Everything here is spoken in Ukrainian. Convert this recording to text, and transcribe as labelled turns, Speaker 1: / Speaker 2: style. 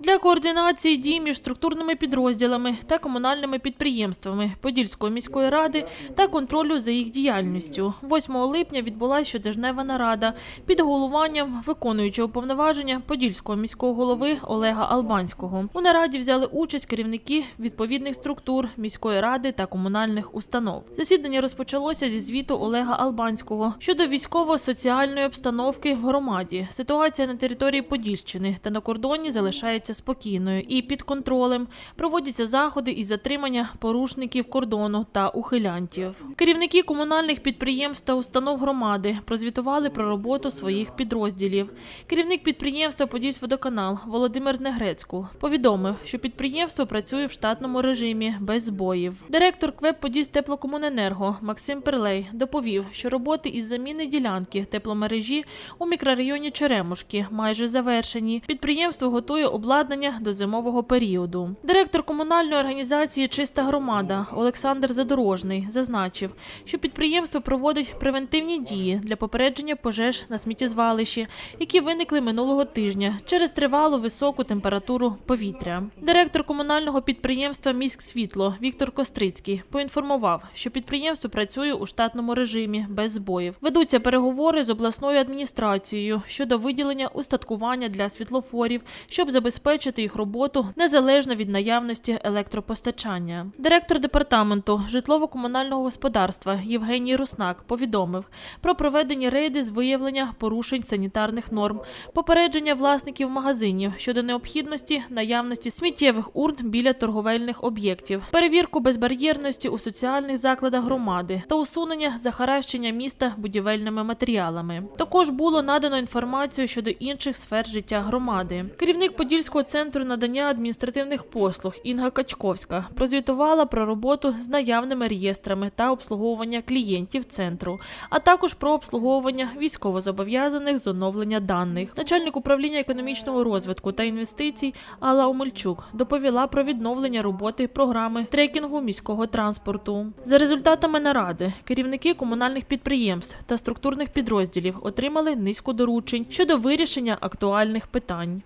Speaker 1: Для координації дій між структурними підрозділами та комунальними підприємствами Подільської міської ради та контролю за їх діяльністю 8 липня відбулася щотижнева нарада під головуванням виконуючого повноваження Подільського міського голови Олега Албанського. У нараді взяли участь керівники відповідних структур міської ради та комунальних установ. Засідання розпочалося зі звіту Олега Албанського щодо військово-соціальної обстановки в громаді. Ситуація на території Подільщини та на кордоні залишається спокійною і під контролем. Проводяться заходи із затримання порушників кордону та ухилянтів. Керівники комунальних підприємств та установ громади прозвітували про роботу своїх підрозділів. Керівник підприємства «Подільськводоканал» Володимир Негрецькул повідомив, що підприємство працює в штатному режимі без збоїв. Директор КВЕП «Подільстеплокомуненерго» Максим Перлей доповів, що роботи із заміни ділянки тепломережі у мікрорайоні Черемушки майже завершені. Підприємство готує обладнання до зимового періоду. Директор комунальної організації Чиста громада Олександр Задорожний зазначив, що підприємство проводить превентивні дії для попередження пожеж на сміттєзвалищі, які виникли минулого тижня через тривалу високу температуру повітря. Директор комунального підприємства Міськсвітло Віктор Кострицький поінформував, що підприємство працює у штатному режимі без збоїв. Ведуться переговори з обласною адміністрацією щодо виділення устаткування для світлофорів, щоб забезпечити їх роботу незалежно від наявності електропостачання. Директор департаменту житлово-комунального господарства Євгеній Руснак повідомив про проведені рейди з виявлення порушень санітарних норм, попередження власників магазинів щодо необхідності наявності сміттєвих урн біля торговельних об'єктів, перевірку безбар'єрності у соціальних закладах громади та усунення захаращення міста будівельними матеріалами. Також було надано інформацію щодо інших сфер життя громади. Керівник Подільського центру надання адміністративних послуг Інга Качковська прозвітувала про роботу з наявними реєстрами та обслуговування клієнтів центру, а також про обслуговування військовозобов'язаних з оновлення даних. Начальник управління економічного розвитку та інвестицій Алла Омельчук доповіла про відновлення роботи програми трекінгу міського транспорту. За результатами наради керівники комунальних підприємств та структурних підрозділів отримали низку доручень щодо вирішення актуальних питань.